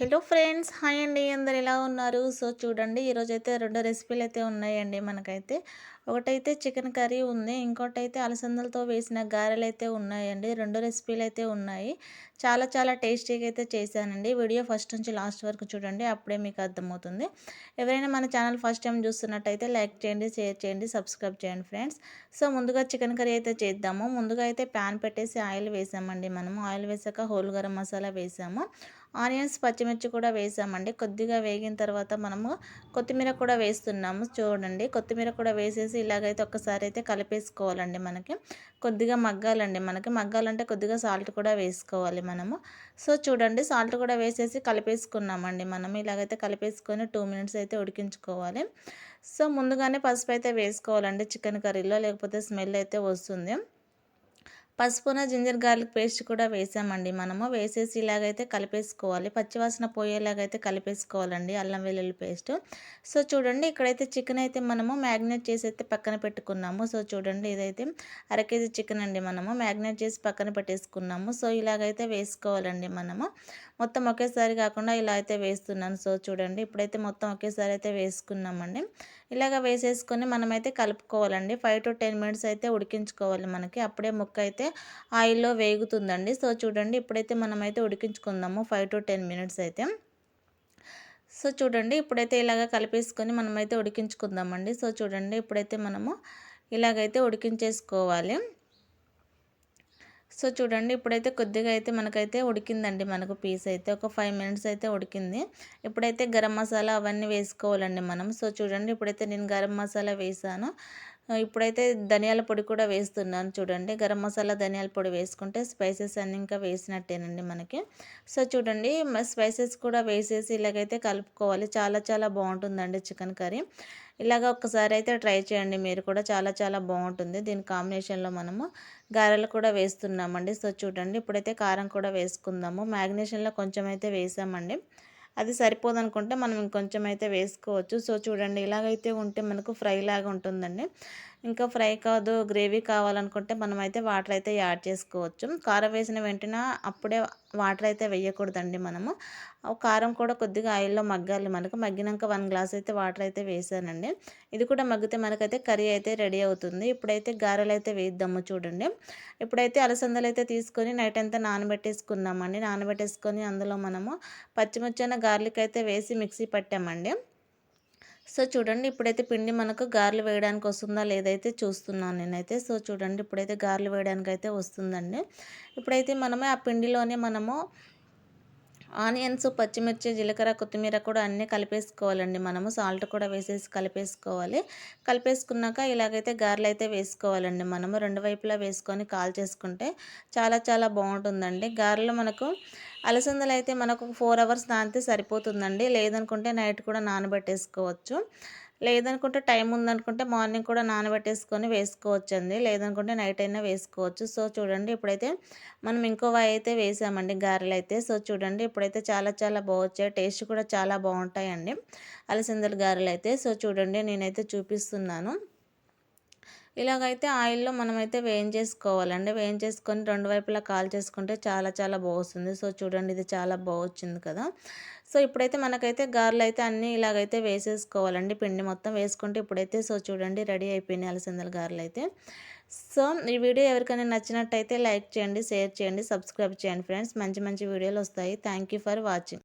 Hello friends hi అండి. అందరు ఎలా ఉన్నారు? సో చూడండి ఈరోజైతే రెండు రెసిపీలు అయితే ఉన్నాయండి మనకైతే. ఒకటైతే చికెన్ కర్రీ ఉంది ఇంకోటి అయితే అలసందలతో వేసిన గారెలు అయితే ఉన్నాయండి. రెండు రెసిపీలు అయితే ఉన్నాయి. చాలా చాలా టేస్టీగా అయితే చేశానండి. వీడియో ఫస్ట్ నుంచి లాస్ట్ వరకు చూడండి అప్పుడే మీకు అర్థమవుతుంది. ఎవరైనా మన ఛానల్ ఫస్ట్ టైం చూస్తున్నట్టయితే లైక్ చేయండి షేర్ చేయండి సబ్స్క్రైబ్ చేయండి ఫ్రెండ్స్. సో ముందుగా చికెన్ కర్రీ అయితే చేద్దాము. ముందుగా అయితే ప్యాన్ పెట్టేసి ఆయిల్ వేసామండి మనము. ఆయిల్ వేసాక హోల్ గరం మసాలా వేసాము. ఆనియన్స్ పచ్చిమిర్చి కూడా వేసామండి. కొద్దిగా వేగిన తర్వాత మనము కొత్తిమీర కూడా వేస్తున్నాము. చూడండి కొత్తిమీర కూడా వేసేసి ఇలాగైతే ఒక్కసారి అయితే కలిపేసుకోవాలండి మనకి. కొద్దిగా మగ్గాలండి మనకి. మగ్గాలంటే కొద్దిగా సాల్ట్ కూడా వేసుకోవాలి మనము. సో చూడండి సాల్ట్ కూడా వేసేసి కలిపేసుకున్నామండి మనం. ఇలాగైతే కలిపేసుకొని టూ మినిట్స్ అయితే ఉడికించుకోవాలి. సో ముందుగానే పసుపు అయితే వేసుకోవాలండి. చికెన్ కర్రీలో లేకపోతే స్మెల్ అయితే వస్తుంది. పసుపున జింజర్ గార్లిక్ పేస్ట్ కూడా వేసామండి మనము. వేసేసి ఇలాగైతే కలిపేసుకోవాలి. పచ్చివాసన పోయేలాగైతే కలిపేసుకోవాలండి అల్లం వెల్లుల్లి పేస్ట్. సో చూడండి ఇక్కడైతే చికెన్ అయితే మనము మ్యాగ్నేట్ చేసి అయితే పక్కన పెట్టుకున్నాము. సో చూడండి ఇదైతే అర కేజీ చికెన్ అండి మనము. మ్యాగ్నేట్ చేసి పక్కన పెట్టేసుకున్నాము. సో ఇలాగైతే వేసుకోవాలండి మనము. మొత్తం ఒకేసారి కాకుండా ఇలా అయితే వేస్తున్నాను. సో చూడండి ఇప్పుడైతే మొత్తం ఒకేసారి అయితే వేసుకున్నామండి. ఇలాగ వేసేసుకొని మనమైతే కలుపుకోవాలండి. ఫైవ్ టు టెన్ మినిట్స్ అయితే ఉడికించుకోవాలి మనకి. అప్పుడే ముక్క అయితే ఆయిల్లో వేగుతుందండి. సో చూడండి ఇప్పుడైతే మనమైతే ఉడికించుకుందాము ఫైవ్ టు టెన్ మినిట్స్ అయితే. సో చూడండి ఇప్పుడైతే ఇలాగ కలిపేసుకొని మనమైతే ఉడికించుకుందామండి. సో చూడండి ఇప్పుడైతే మనము ఇలాగైతే ఉడికించేసుకోవాలి. సో చూడండి ఇప్పుడైతే కొద్దిగా అయితే మనకైతే ఉడికిందండి. మనకు పీస్ అయితే ఒక ఫైవ్ మినిట్స్ అయితే ఉడికింది. ఇప్పుడైతే గరం మసాలా అవన్నీ వేసుకోవాలండి మనం. సో చూడండి ఇప్పుడైతే నేను గరం మసాలా వేసాను. ఇప్పుడైతే ధనియాల పొడి కూడా వేస్తున్నాను చూడండి. గరం మసాలా ధనియాల పొడి వేసుకుంటే స్పైసెస్ అన్నీ ఇంకా వేసినట్టేనండి మనకి. సో చూడండి స్పైసెస్ కూడా వేసేసి ఇలాగైతే కలుపుకోవాలి. చాలా చాలా బాగుంటుందండి చికెన్ కర్రీ. ఇలాగ ఒక్కసారి అయితే ట్రై చేయండి మీరు కూడా. చాలా చాలా బాగుంటుంది. దీని కాంబినేషన్లో మనము గారెలు కూడా వేస్తున్నామండి. సో చూడండి ఇప్పుడైతే కారం కూడా వేసుకుందాము. మ్యాగ్నేషన్లో కొంచెం అయితే వేసామండి. అది సరిపోదనుకుంటే మనం ఇంకొంచెం అయితే వేసుకోవచ్చు. సో చూడండి ఇలాగైతే ఉంటే మనకు ఫ్రై లాగా ఉంటుందండి. ఇంకా ఫ్రై కాదు గ్రేవీ కావాలనుకుంటే మనం అయితే వాటర్ అయితే యాడ్ చేసుకోవచ్చు. కారం వేసిన వెంటనే అప్పుడే వాటర్ అయితే వేయకూడదండి మనము. కారం కూడా కొద్దిగా ఆయిల్లో మగ్గాలి మనకు. మగ్గినాక వన్ గ్లాస్ అయితే వాటర్ అయితే వేసానండి. ఇది కూడా మగ్గితే మనకైతే కర్రీ అయితే రెడీ అవుతుంది. ఇప్పుడైతే గారెలు అయితే వేద్దాము చూడండి. ఇప్పుడైతే అలసందలు అయితే తీసుకొని నైట్ అంతా నానబెట్టేసుకున్నామండి. నానబెట్టేసుకొని అందులో మనము పచ్చిమిర్చిన గార్లిక్ అయితే వేసి మిక్సీ పట్టామండి. సో చూడండి ఇప్పుడైతే పిండి మనకు గారెలు వేయడానికి వస్తుందా లేదైతే చూస్తున్నాను నేనైతే. సో చూడండి ఇప్పుడైతే గారెలు వేయడానికి అయితే వస్తుందండి. ఇప్పుడైతే మనమే ఆ పిండిలోనే మనము ఆనియన్స్ పచ్చిమిర్చి జీలకర్ర కొత్తిమీర కూడా అన్నీ కలిపేసుకోవాలండి. మనము సాల్ట్ కూడా వేసేసి కలిపేసుకోవాలి. కలిపేసుకున్నాక ఇలాగైతే గారెలు అయితే వేసుకోవాలండి. మనము రెండు వైపులా వేసుకొని కాల్ చేసుకుంటే చాలా చాలా బాగుంటుందండి. గారెలు మనకు అలసందలు అయితే మనకు ఫోర్ అవర్స్ నానితే సరిపోతుందండి. లేదనుకుంటే నైట్ కూడా నానబెట్టేసుకోవచ్చు. లేదనుకుంటే టైం ఉందనుకుంటే మార్నింగ్ కూడా నానబెట్టేసుకొని వేసుకోవచ్చు అండి లేదనుకుంటే నైట్ అయినా వేసుకోవచ్చు. సో చూడండి ఇప్పుడైతే మనం ఇంకో అయితే వేసామండి గారెలు అయితే సో చూడండి ఇప్పుడైతే చాలా చాలా బాగొచ్చాయి. టేస్ట్ కూడా చాలా బాగుంటాయండి అలసిందల గారెలు అయితే సో చూడండి నేనైతే చూపిస్తున్నాను. ఇలాగైతే ఆయిల్లో మనమైతే వేయించేసుకోవాలండి. వేయించేసుకొని రెండు వైపులా కాల్ చేసుకుంటే చాలా చాలా బాగుంది సో చూడండి ఇది చాలా బాగుంది కదా. సో ఇప్పుడైతే మనకైతే గారెలు అయితే అన్నీ ఇలాగైతే వేసేసుకోవాలండి. పిండి మొత్తం వేసుకుంటే ఇప్పుడైతే సో చూడండి రెడీ అయిపోయినాయి అలసిందల గారెలు అయితే సో ఈ వీడియో ఎవరికైనా నచ్చినట్టయితే లైక్ చేయండి షేర్ చేయండి సబ్స్క్రైబ్ చేయండి ఫ్రెండ్స్. మంచి మంచి వీడియోలు వస్తాయి. Thank for watching.